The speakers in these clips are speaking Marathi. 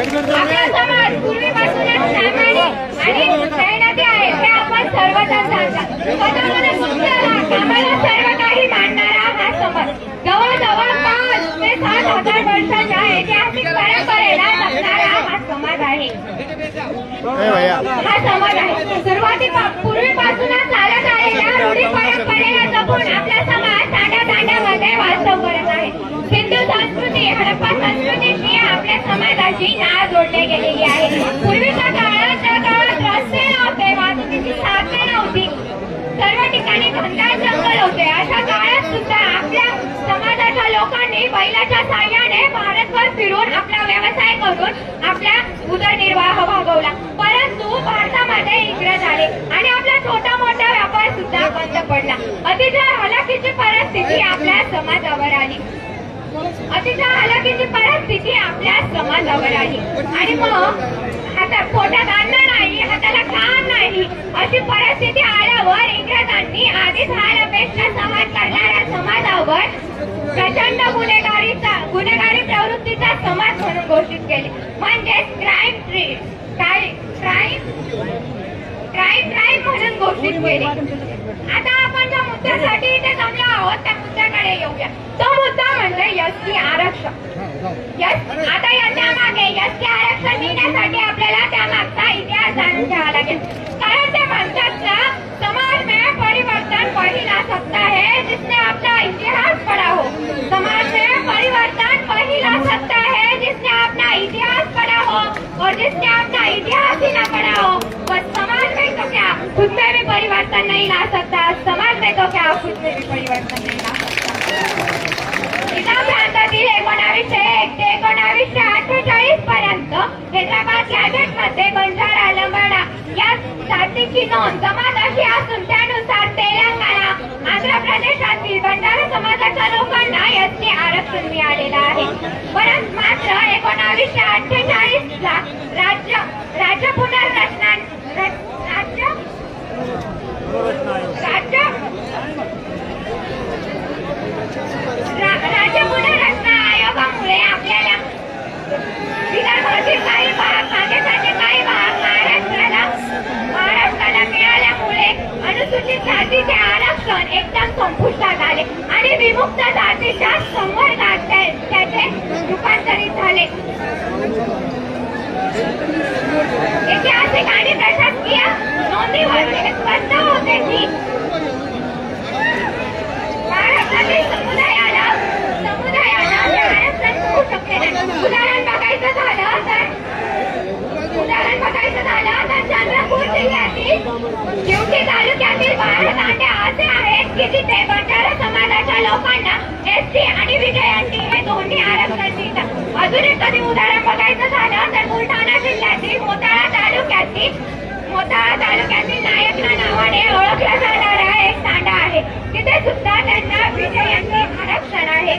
आपला समाज पूर्वीपासूनच प्रामाणिक आणि मेहनती आहे हे आपण सर्वजण जाणतात स्वतःमध्ये मुक्ताला कामाला सर्व काही मांडणारा हा समाज जवळजवळ पाच ते सात हजार वर्षाच्या ऐतिहासिक परंपरेला जपणारा हा समाज आहे. हा समाज आहे. सुरुवाती पूर्वीपासूनच चालत आलेल्या रूढी परंपरेला जपून आपला समाज तांड्या तांड्यामध्ये वास्तव करत आहे. संस्कृती हडप्पा संस्कृतीशी आपल्या समाजाची नाळ जोडली गेलेली आहे. पूर्वीच्या काळात त्या काळात रस्ते नव्हते वाहतुकीची साधने नव्हती. सर्व ठिकाणी घनदाट जंगल होते. अशा काळात सुद्धा आपल्या समाजाच्या लोकांनी बैलाच्या साह्याने भारतभर फिरून आपला व्यवसाय करून आपला उदरनिर्वाह भागवला परंतु भारतामध्ये इंग्रज आले आणि आपला छोटा मोठा व्यापार सुद्धा बंद पडला अतिशय हलाखीची परिस्थिती आपल्या समाजावर आली अतिशय हलाखीची परिस्थिती आपल्या समाजावर आली आणि मग हातात पोटात अन्न नाही हाताला काम नाही अशी परिस्थिती आल्यावर इंग्रजांनी आधीच हालअपेष्टा सहन करणाऱ्या समाजावर प्रचंड गुन्हेगारीचा गुन्हेगारी प्रवृत्तीचा समाज म्हणून घोषित केले. म्हणजेच crime tree crime crime crime म्हणून घोषित केले? आता आपण ज्या मुद्द्यासाठी इथे जमलो आहोत त्या मुद्द्याकडे येऊया. तो मुद्दा म्हणजे एस टी आरक्षण. यस आता याच्या मागे एस टी आरक्षण मिळण्यासाठी आपल्याला त्या मागचा इतिहास जाणून घ्यावा लागेल. कारण ते म्हणतात ना समाज में परिवर्तन वही ला सकता है जिसने अपना इतिहास पढ़ा हो. समाज में परिवर्तन वही ला सकता है जिसने अपना इतिहास पढ़ा हो और जिसने अपना इतिहास ही ना पढ़ा हो बस समाज में तो क्या खुद में परिवर्तन नहीं ला सकता समाज में तो क्या खुद में भी परिवर्तन नहीं ला सकता. प्रांतातील एकोणावीसशे एक. ते एकोणावीसशे अठ्ठेचाळीस पर्यंत हैदराबाद गॅजेटमध्ये या जातीची नोंद समाजाची असून त्यानुसार तेलंगणा आंध्र प्रदेशातील बंजारा समाजाच्या लोकांना याचे आरक्षण मिळालेलं आहे. परंतु मात्र एकोणावीसशे अठ्ठेचाळीस ला राज्य राज्य पुनर्रचना र- राज्य राज्य रा- राज्य पुनर्रचना आयोगामुळे आपल्याला विदर्भातील काही भाग खानदेशाचे काही भाग महाराष्ट्राला महाराष्ट्राला मिळाल्यामुळे अनुसूचित जातीचे आरक्षण एकदम संपुष्टात आले आणि विमुक्त जातीच्या संवर्गात त्या- त्याचे रूपांतरित झाले ऐतिहासिक आणि प्रशासकीय नोंदीवर हे स्पष्ट होते की महाराष्ट्रातील समुदायाला समुदायाला हे आरक्षण मिळू शकले नाही उदाहरण बघायचं झालं तर उदाहरण बघायचं झालं तर चंद्रपूर जिल्ह्यातील शिवटी तालुक्यातील बारा तांड्या असे आहेत की तिथे बंजारा समाजाच्या लोकांना एस टी आणि विजयांटी हे दोन्ही आरक्षण मिळतात अजून एक कधी उदाहरण बघायचं झालं तर बुलढाणा जिल्ह्यातील मोताळा तालुक्यातील मोताळा तालुक्यातील नायकना नावाने ओळखला जाणारा एक तांडा आहे. तिथे सुद्धा त्यांना विजयांचे आरक्षण आहे.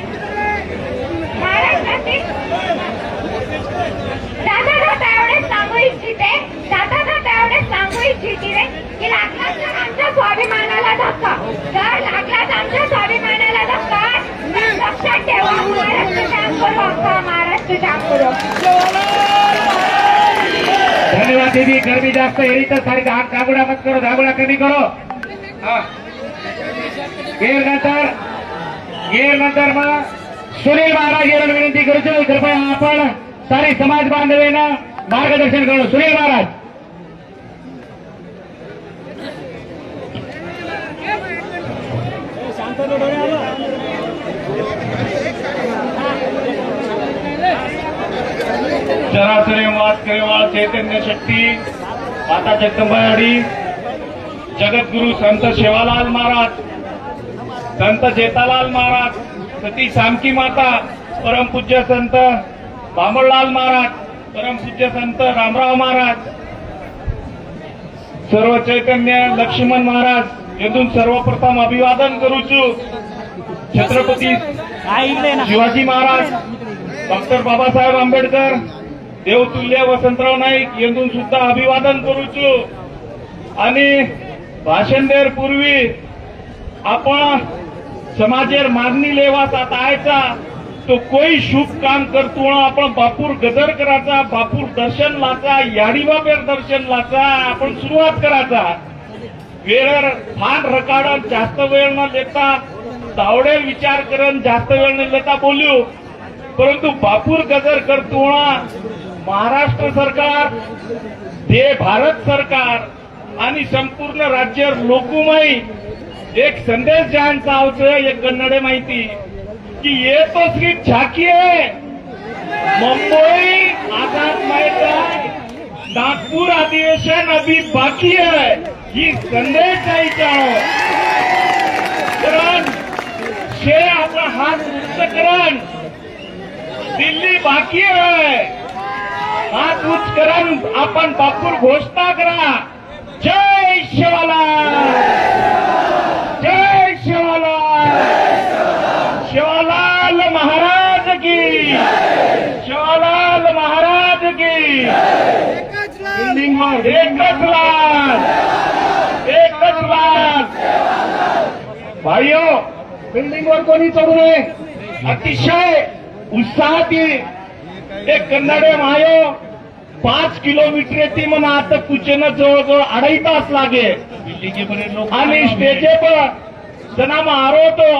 महाराष्ट्रातील जाता जाता एवढेच सांगू इच्छिते जाता जाता एवढेच सांगू इच्छिते की लागलाच आमच्या स्वाभिमानाला धक्का. जर लागलाच आमच्या स्वाभिमान धक्का तर लक्षात ठेवा महाराष्ट्र जाम करू अख्खा महाराष्ट्र जाम करू धन्यवाद दीदी गर्मी जास्त येईल तर सारी धाग धागुडा मत करो धागुडा कमी करो. हा. गेर नंतर गेर नंतर मग सुनील महाराज यांना विनंती करू शकतो. कृपया आपण सारी चराचरे वाद केवळ चैतन्य शक्ती माता जगदंबाडी जगद्गुरु संत शेवालाल महाराज संत जेतालाल महाराज सती सामकी माता परमपूज्य संत बामणलाल महाराज परमपूज्य संत रामराव महाराज सर्व चैतन्य लक्ष्मण महाराज येथून सर्वप्रथम अभिवादन करूचू. छत्रपती शिवाजी महाराज डॉक्टर बाबासाहेब आंबेडकर देवतुल्य वसंतराव नाईक येथून सुद्धा अभिवादन करूचू आणि भाषण देर पूर्वी आपण समाजेर मागणी लेवात आता आयचा तो कोई शुभ काम करतो आपण बापूर गदर करायचा बापूर दर्शन लाचा याडीबाबेर दर्शन लाचा आपण सुरुवात करायचा. वेळेवर फार रकाडन जास्त वेळ न लेता तावडे विचार करत जास्त वेळ न लेता बोलू. परंतु बापूर गजर करतो महाराष्ट्र सरकार ते भारत सरकार आणि संपूर्ण राज्य लोकमाई. एक संदेश ज्यांचा आवचं एक कन्नडे माहिती. की ये तो सिर्फ झाकी मुंबई आझाद मैदान नागपूर अधिवेशन अभी बाकी आहे. ही संदेश द्यायचा कारण शे आपला हात मुक्त करण. दिल्ली बाकी आहे. हात उच करून आपण बापूर घोषणा करा. जय शिवाला जय शिवाला शिवालाल महाराज की. शिवालाल महाराज की. बिल्डिंगवर एकच लाल. एकच लाल. भाईओ बिल्डिंगवर कोणी चढू नये. अतिशय उत्साहातील ते कन्नडे मायो पाच किलोमीटर येते म्हणा आता कुचेनं जवळजवळ अडाई तास लागे आणि स्टेजे स्टेजेवर जना आरवतो.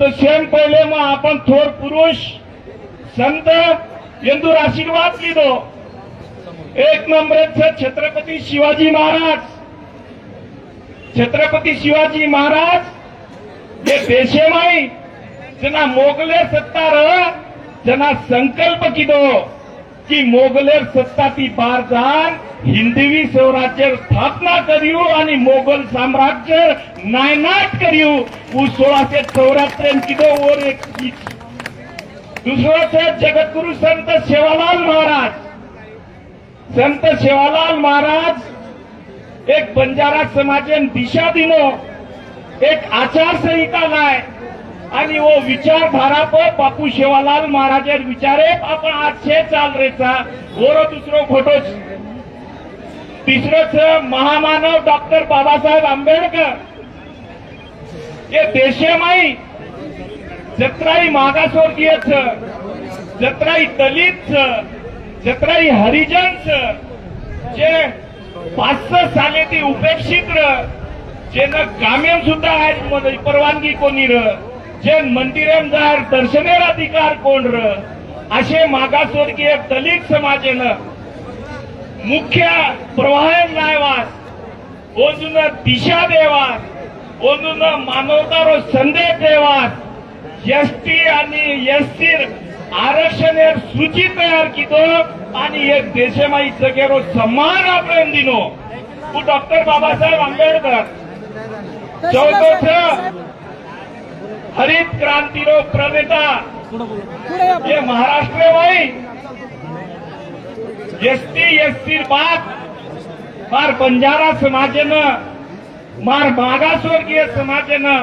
तर सेम पहिले मग आपण थोर पुरुष संत यंदूर आशीर्वाद लिहितो. एक नंबरच छत्रपती शिवाजी महाराज. छत्रपती शिवाजी महाराज हे देशे माई जना मोगले सत्ता सत्तार जना संकल्प किदो की मोगलेर सत्ता ती बार जाण हिंदवी स्वराज्य स्थापना करियो आणि मोगल साम्राज्य नायनाट करियो. उ सोळाशे चौऱ्याहत्तर किदो वर एक दुसरं जगद्गुरु संत सेवालाल महाराज. संत सेवालाल महाराज एक बंजारा समाजन दिशा दिनो एक आचारसंहिता लाय. आणि वो विचारधारा पर बापू शिवालाल महाराजर विचारे आपण आज छे चाल रेचा ओरो दुसरो फोटो तिसरंच महामानव डॉक्टर बाबासाहेब आंबेडकर. हे देशमाई जत्राई मागासवर्गीयच जत्राई दलित जत्राई हरिजनच जे पाच साले ती उपेक्षित र जेनं कामेम सुद्धा आहेत परवानगी कोणी र जे मंदिरेम जाहीर दर्शनेर अधिकार कोण र? असे मागासवर्गीय दलित समाजेनं मुख्य प्रवाह लायवास ओजून दिशा देवास ओजून मानवतारो संदेश देवास एसटी आणि एसटी आरक्षण सूची तयार कितो आणि एक देशमाई जगेरो सन्मान आपण दिनो. तू डॉक्टर बाबासाहेब आंबेडकर चौथोच हरित क्रांती प्रणेता। प्रवेता महाराष्ट्र वाई एस टी यस वाग मार बंजारा समाजे न मार बाघास्वर समाजे न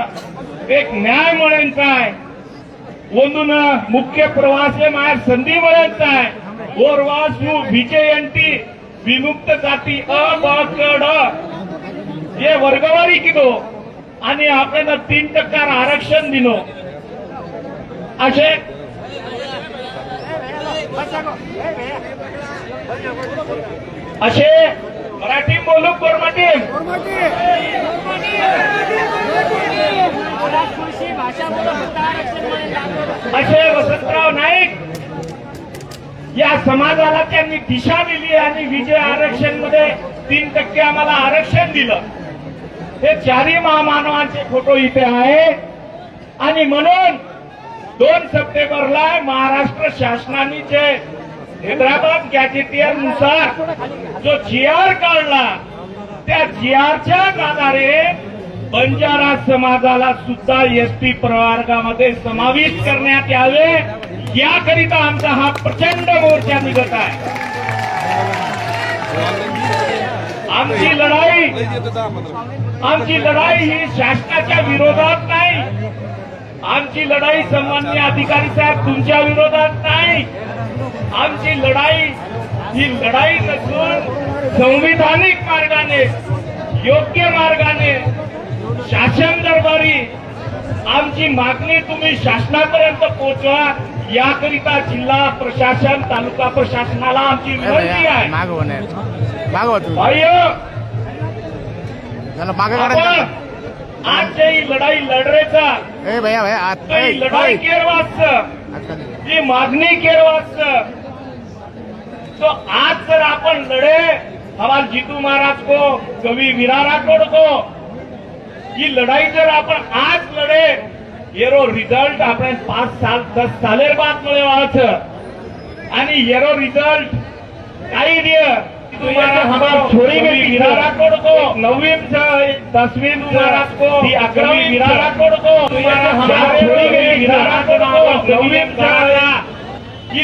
एक न्याय म्हणतच आयून मुख्य प्रवासे माय संधी मळत आहे गोरवास यू बीजे एन विमुक्त जाती अ ब गड हे वर्गवारी किलो आणि आपल्याला तीन टक्का आरक्षण दिलं. असे असे मराठी बोलू कोरमाटी. असे वसंतराव नाईक या समाजाला त्यांनी दिशा दिली आणि विजय आरक्षणमध्ये तीन टक्के आम्हाला आरक्षण दिलं. हे चारही महामानवांचे फोटो इथे आहे. आणि म्हणून दोन सप्टेंबरला महाराष्ट्र शासनाने जे हैदराबाद गॅजेटियरनुसार जो जी आर काढला त्या जी आरच्या आधारे बंजारा समाजाला सुद्धा एसटी प्रवर्गामध्ये समाविष्ट करण्यात यावे. याकरिता आमचा हा प्रचंड मोर्चा निघत आहे. आमची लढाई ही शासनाच्या विरोधात नाही. आमची लढाई सन्मान्य अधिकारी साहेब तुमच्या विरोधात नाही. आमची लढाई ही लढाई नसून संविधानिक मार्गाने योग्य मार्गाने शासन दरबारी आमची मागणी तुम्ही शासनापर्यंत पोहोचवा. याकरिता जिल्हा प्रशासन तालुका प्रशासनाला आमची विनंती आहे. चलो मागे काढा आज लढाई लढरेचा. भैया भैया लढाई ओय. केरवाच. जी मागणी केरवाच. तो आज जर आपण लढे हवाल जितू महाराज को कवी विरा राठोड को ही लढाई जर आपण आज लढे येरो रिझल्ट आपण पाच साल दस सालेर बाद मिळेवाच आणि येरो रिझल्ट काही नाही तुम्हाला हमार छोरी में वीरा राठौड़ को नववीं से दसवीं महाराज को अकरावी वीरा राठौड़ को तुम्हाला हमार छोरी में वीरा राठौड़ को ही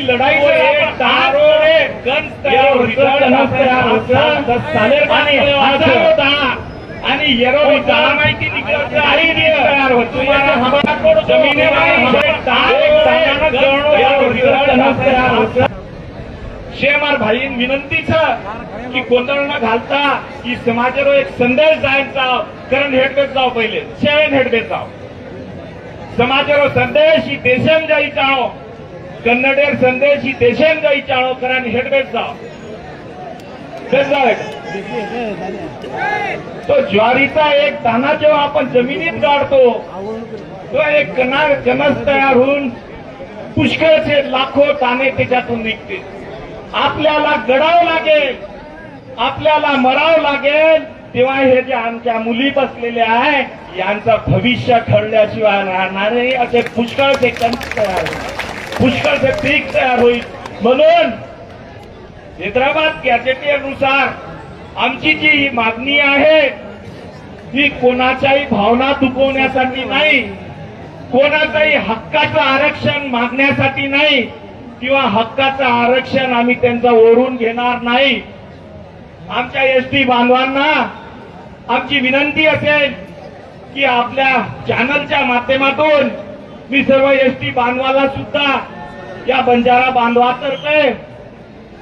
तयार होतं. दस सालेर बाद हजारो दहा आणि येरो दहा माहिती तयार होत. जमिनीवर शेमार भाईन विनंतीच की गोंधळ न घालता की समाजावर एक संदेश जायचा करण हेडबेत जाव पहिले. शेण हेडबेत जाव. समाजावर संदेश ही देशन जायचाळो कन्नडेर संदेश ही देशन जायचाळो करण हेडबेत जाव. तेच तो ज्वारीचा एक दाना जेव्हा आपण जमिनीत गाडतो तो एक कणा कणस तयार होऊन पुष्कळचे लाखो दाणे त्याच्यातून निघते. आपल्याला गडावं लागेल. आपल्याला मरावं लागेल. तेव्हा हे जे आमच्या मुली बसलेल्या आहे यांचं भविष्य ठरल्याशिवाय राहणार नाही. असे पुष्कळचे कणस तयार होईल. पुष्कळचे पीक तयार होईल. म्हणून हैदराबाद गॅजेटियरनुसार आमची जी ही मागणी आहे ही कोणाच्याही भावना दुखवण्यासाठी नाही. कोणाचाही हक्काचं आरक्षण मागण्यासाठी नाही. किंवा हक्काचं आरक्षण आम्ही त्यांचा ओढून घेणार नाही. आमच्या एस टी बांधवांना आमची विनंती असेल की आपल्या चॅनलच्या माध्यमातून मी सर्व एस टी बांधवाला सुद्धा या बंजारा बांधवातर्फे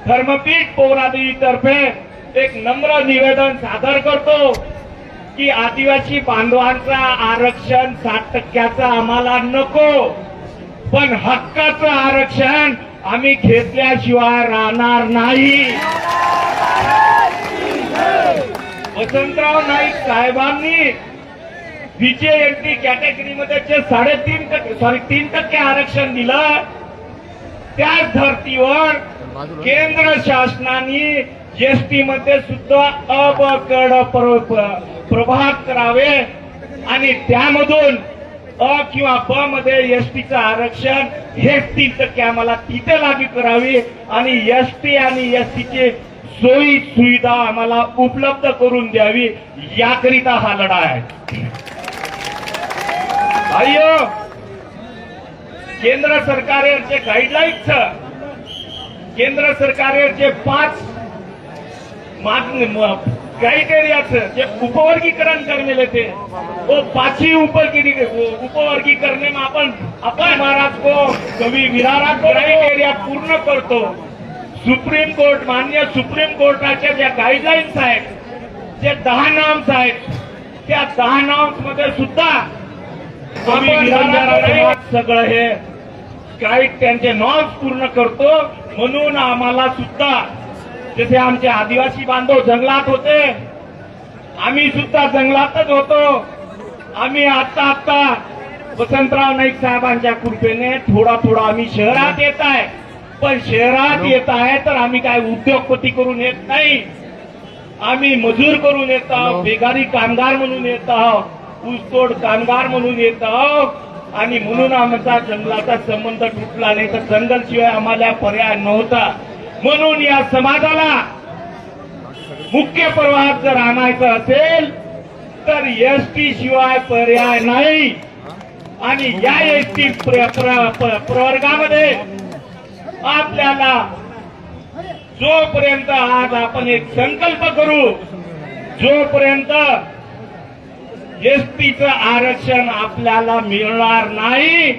धर्मपीठ पौरादेवी तर्फे एक नम्र निवेदन सादर करतो की आदिवासी बांधवांचा आरक्षण साठ टक्क्याचा आम्हाला नको. पण हक्काचं आरक्षण आम्ही घेतल्याशिवाय राहणार नाही. वसंतराव नाईक साहेबांनी बीजेएनटी कॅटेगरीमध्ये जे साडेतीन टक्के सॉरी तीन टक्के आरक्षण दिलं त्याच धर्तीवर केंद्र शासनाने एसटी मध्ये सुद्धा अबकड प्र- प्रभाग करावे आणि त्यामधून अ किंवा ब मध्ये एसटीचं आरक्षण हे तीन टक्के आम्हाला तिथे लागू करावी आणि एसटी आणि एसटीचे सोयी सुविधा आम्हाला उपलब्ध करून द्यावी याकरिता हा लढा आहे. भाईयो केंद्र सरकारचे गाईडलाईन्स केंद्र सरकारचे पाच क्राइटेरियाचं जे उपवर्गीकरण करलेले ते. वो पाचही उपवर्गी उपवर्गीकरण में आपण. आपण महाराज को कवी विरारा क्राइटेरिया पूर्ण करतो. सुप्रीम कोर्ट मान्य सुप्रीम कोर्टाच्या ज्या गाईडलाईन्स आहेत जे दहा नॉर्म्स आहेत त्या दहा नॉर्म्समध्ये सुद्धा सगळं हे काही त्यांचे नॉर्म्स पूर्ण करतो म्हणून आम्हाला सुद्धा जसे आमचे आदिवासी बांधव जंगलात होते आम्ही सुद्धा जंगलातच होतो. आम्ही आता आता वसंतराव नाईक साहेबांच्या कृपेने थोडा थोडा आम्ही शहरात येत आहे. पण शहरात येत आहे तर आम्ही काय उद्योगपती करून येत नाही. आम्ही मजूर करून येत आहोत बेगारी कामगार म्हणून येत आहोत ऊसतोड कामगार म्हणून येत आहोत. आणि म्हणून आमचा जंगलाचा संबंध तुटला नाही तर जंगल शिवाय आम्हाला पर्याय नव्हता. म्हणून या समाजाला मुख्य प्रवाहात जर आणायचं असेल तर एस टी शिवाय पर्याय नाही. आणि या एस टी प्रवर्गामध्ये आपल्याला जोपर्यंत आज आपण एक संकल्प करू जोपर्यंत एसटीचं आरक्षण आपल्याला मिळणार नाही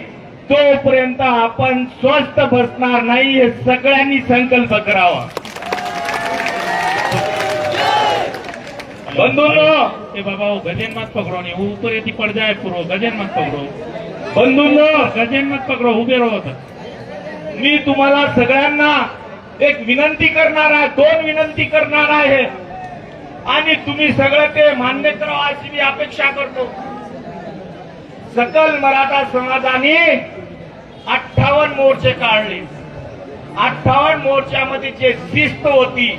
तोपर्यंत आपण स्वस्त बसणार नाही हे सगळ्यांनी संकल्प करावा. बंधूंनो ए बाबा वो गजन मत पकड़ो नहीं वो ऊपर यदि पड़ जाए पूरो गजन मत पकड़ो। बंधूंनो गजन मत पकड़ो उबे रहो तो मी तुम्हाला सगळ्यांना एक विनंती करणार आहे दोन विनंती करणार आहे. आणि तुम्ही सगळं ते मान्य करावं अशी मी अपेक्षा करतो. सकल मराठा समाजाने अठ्ठावन्न मोर्चे काढले. अठ्ठावन्न मोर्चामध्ये जे शिस्त होती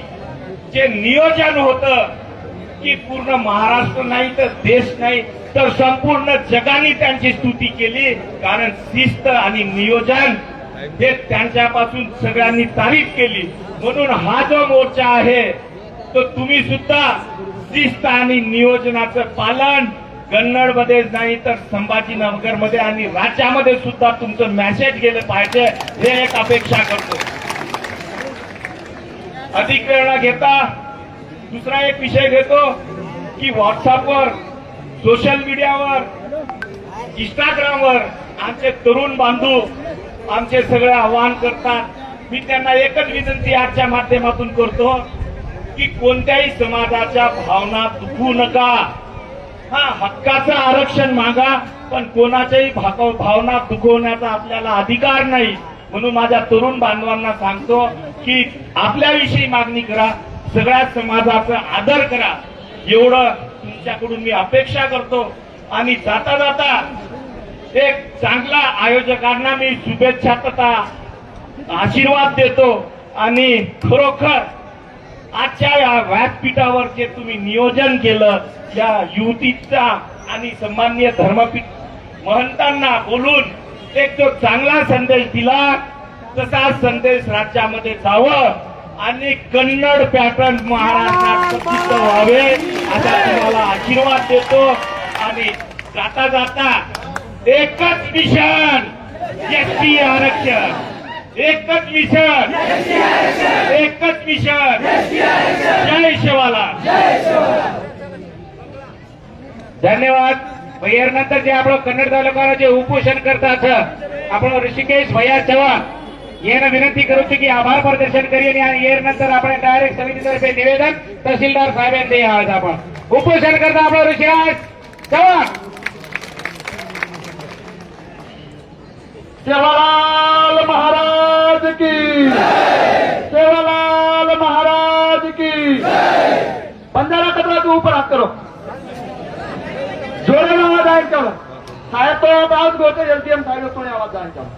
जे नियोजन होतं की पूर्ण महाराष्ट्र नाही तर देश नाही तर संपूर्ण जगाने त्यांची स्तुती केली. कारण शिस्त आणि नियोजन हे त्यांच्यापासून सगळ्यांनी तारीफ केली. म्हणून हा जो मोर्चा आहे तो तुम्ही सुद्धा शिस्त आणि नियोजनाचं पालन कन्नडमध्ये नाही तर संभाजीनगरमध्ये आणि राज्यामध्ये सुद्धा तुमचं मेसेज गेलं पाहिजे हे एक अपेक्षा करतो. अधिक वेळा घेता दुसरा एक विषय घेतो की व्हॉट्सअपवर सोशल मीडियावर इंस्टाग्रामवर आमचे तरुण बांधव आमचे सगळे आवाहन करतात. मी त्यांना एकच विनंती आजच्या माध्यमातून करतो की कोणत्याही समाजाच्या भावना दुखू नका. हा हक्काचं आरक्षण मागा पण कोणाच्याही भाव- भावना दुखवण्याचा आपल्याला अधिकार नाही. म्हणून माझ्या तरुण बांधवांना सांगतो की आपल्याविषयी मागणी करा. सगळ्या समाजाचा आदर करा. एवढं तुमच्याकडून मी अपेक्षा करतो. आणि जाता जाता एक चांगला आयोजकांना मी शुभेच्छा तथा आशीर्वाद देतो. आणि खरोखर आजच्या या व्यासपीठावर जे तुम्ही नियोजन केलं या युतीचा आणि सन्मान्य धर्मपीठ महंतांना बोलून एक जो चांगला संदेश दिला तसा संदेश राज्यामध्ये जावं. आणि कन्नड पॅटर्न महाराष्ट्रात व्हावे असा तुम्हाला आशीर्वाद देतो. आणि जाता जाता एकच मिशन एसटी आरक्षण. एकच मिशन एकच मिशन. जय शिवाला. धन्यवाद. भैयानंतर जे आपण कन्नड तालुक्याला जे उपोषण करतात आपण ऋषिकेश भैया चव्हाण येणं विनंती करू की आभार प्रदर्शन करी आणि येर नंतर आपण डायरेक्ट समितीतर्फे निवेदन तहसीलदार साहेबांनी आज आपण. उपोषण करता आपला ऋषीराज चव्हाण. जवाहरलाल महाराज की जवाहरलाल महाराज की पंधरा कपड़ा तू ऊपर हाथ करो. जोड़े आवाज आहे करो. साहेब तो आवाज गोते जल्दी साहेब तो आवाज आहे करो.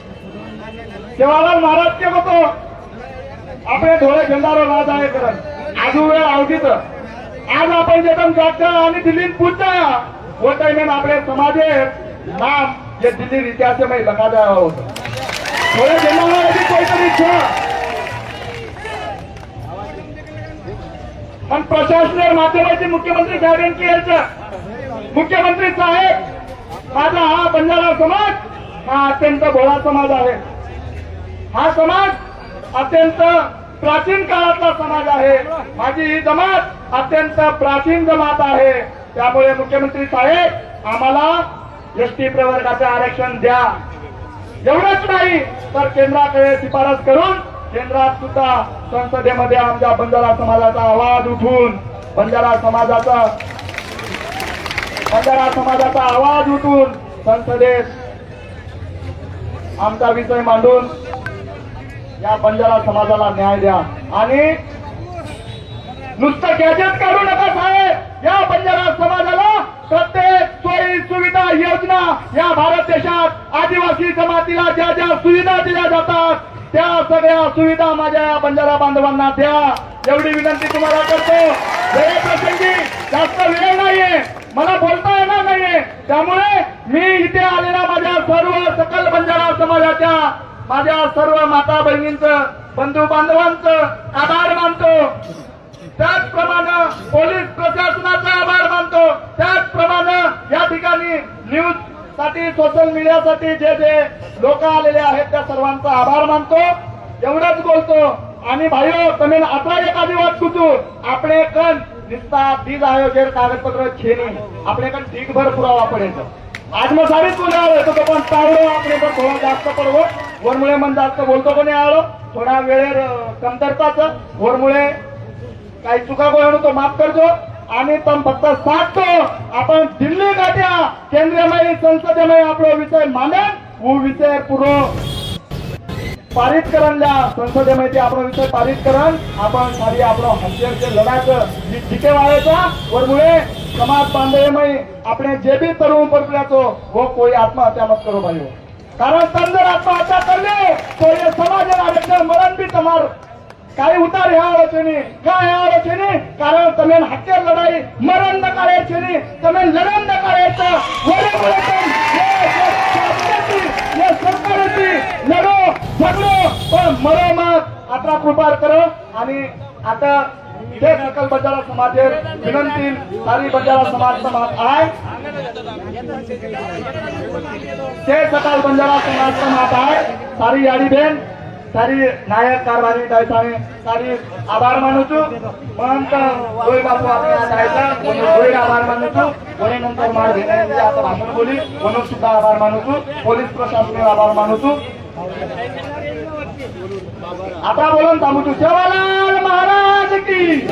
જવાહરલાલ महाराज के હતો આપણે ઢોળે ગંધારો ના થાય કરન આજુ વેळ આવती तर आज आपण जगन जागता आणि दिल्लीत पूजता होता म्हणून आपल्या समाजे. नाम जे दिल्ली इतिहासामध्ये लगादा होतं ढोळे गंधाराची कोणतरी इच्छा पण प्रशासनाच्या माध्यमाचे मुख्यमंत्री साहेब यांची यायचं मुख्यमंत्री साहेब माझा हा बंजारा समाज हा अत्यंत भोळा समाज आहे. हा समाज अत्यंत प्राचीन काळातला समाज आहे. माझी ही जमात अत्यंत प्राचीन जमात आहे. त्यामुळे मुख्यमंत्री साहेब आम्हाला एसटी प्रवर्गाचे आरक्षण द्या. एवढंच नाही तर केंद्राकडे शिफारस करून केंद्रात सुद्धा संसदेमध्ये आमच्या बंजारा समाजाचा आवाज उठून बंजारा समाजाचा बंजारा समाजाचा आवाज उठून संसदेत आमचा विषय मांडून या बंजारा समाजाला न्याय द्या. आणि नुसतं गॅजेट काढू नका साहेब. या बंजारा समाजाला प्रत्येक सोयी सुविधा योजना या भारत देशात आदिवासी जमातीला ज्या ज्या सुविधा दिल्या जातात त्या सगळ्या सुविधा माझ्या या बंजारा बांधवांना द्या. एवढी विनंती तुम्हाला करतो. वेळेप्रसंगी जास्त वेळ नाहीये. मला बोलता येणार नाहीये. त्यामुळे मी इथे आलेला माझ्या सर्व सकल बंजारा समाजाच्या माझ्या सर्व माता बहिणींच बंधू बांधवांच आभार मानतो. त्याचप्रमाणे पोलीस प्रशासनाचा आभार मानतो. त्याचप्रमाणे या ठिकाणी न्यूजसाठी सोशल मीडियासाठी जे जे लोक आलेले आहेत त्या सर्वांचा आभार मानतो. एवढंच बोलतो. आणि भाई तुम्ही आता एखादी वाट कुचू आपले कण निस्ता बीज आयोगे कागदपत्र छेनी. आपले कण ढीकभर पुरावा पडेल. आजमसारीच पुरावा येतो पण तावडो आपले पण थोडा जास्त पडवं. वरमुळे मन जास्त बोलतो कोणी आलो थोडा वेळेर कमतरताच. वरमुळे काही चुका कोण तो माफ करतो. आणि पण फक्त साधतो आपण दिल्ली गाठ्या. केंद्रीय संसदेमध्ये आपला विषय मानेन. वो विषय पुरो. पारित करण द्या संसदे माहिती आपण विषय पारित करण. आपण सारी आपलं हत्याचे लढाक जी टिके वाळायचा वरमुळे समाज बांधव में जे भी तरुण पर वो हो कोई आत्महत्या मत करो भाई कारण समजा जर आत्महत्या करले तर हे समाज आरक्षण मरण बी तमार काही उतार ह्या आलोचने का ह्या आलोचने कारण तमें हक्के लढाई मरण न करायचे तमें लढण न करायचं सरकारची लढो पण मरो आता कृपा कर. आणि आता તે સકલ બંજારા સમાજે વિનંતી, સારી બંજારા સમાજ સમાજ આય. તે સકલ બંજારા સમાજ સમાજ આય. સારી યાડી બેન તારી નાયક કારવાની દાયતાને તારી આભાર માનું છું. મહંત ગોઈ બાપુ આપણે આ દાયતા કોનો ગોઈ આભાર માનું છું. કોને માર ભેગા ભાષણ બોલી કોનો સુદ્ધા આભાર માનું છું. પોલીસ પ્રશાસનનો આભાર માનું છું. आता बोलून थांबू तू जवाहरलाल महाराज की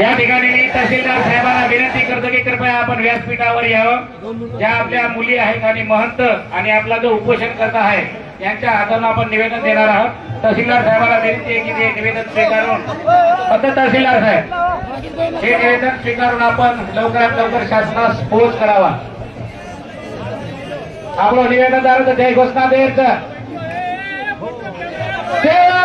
या ठिकाणी मी तहसीलदार साहेबांना विनंती करतो की कृपया आपण व्यासपीठावर यावं हो. ज्या आपल्या मुली आहेत आणि महंत आणि आपला जो उपोषण करता आहे यांच्या हातानं आपण निवेदन देणार आहोत. तहसीलदार साहेबांना विनंती आहे की ते निवेदन स्वीकारून. फक्त तहसीलदार साहेब हे निवेदन स्वीकारून आपण लवकरात लवकर शासनास पोहोच करावा. आपलं निवेदनदार जय घोषणा द्यायचं सेवालाल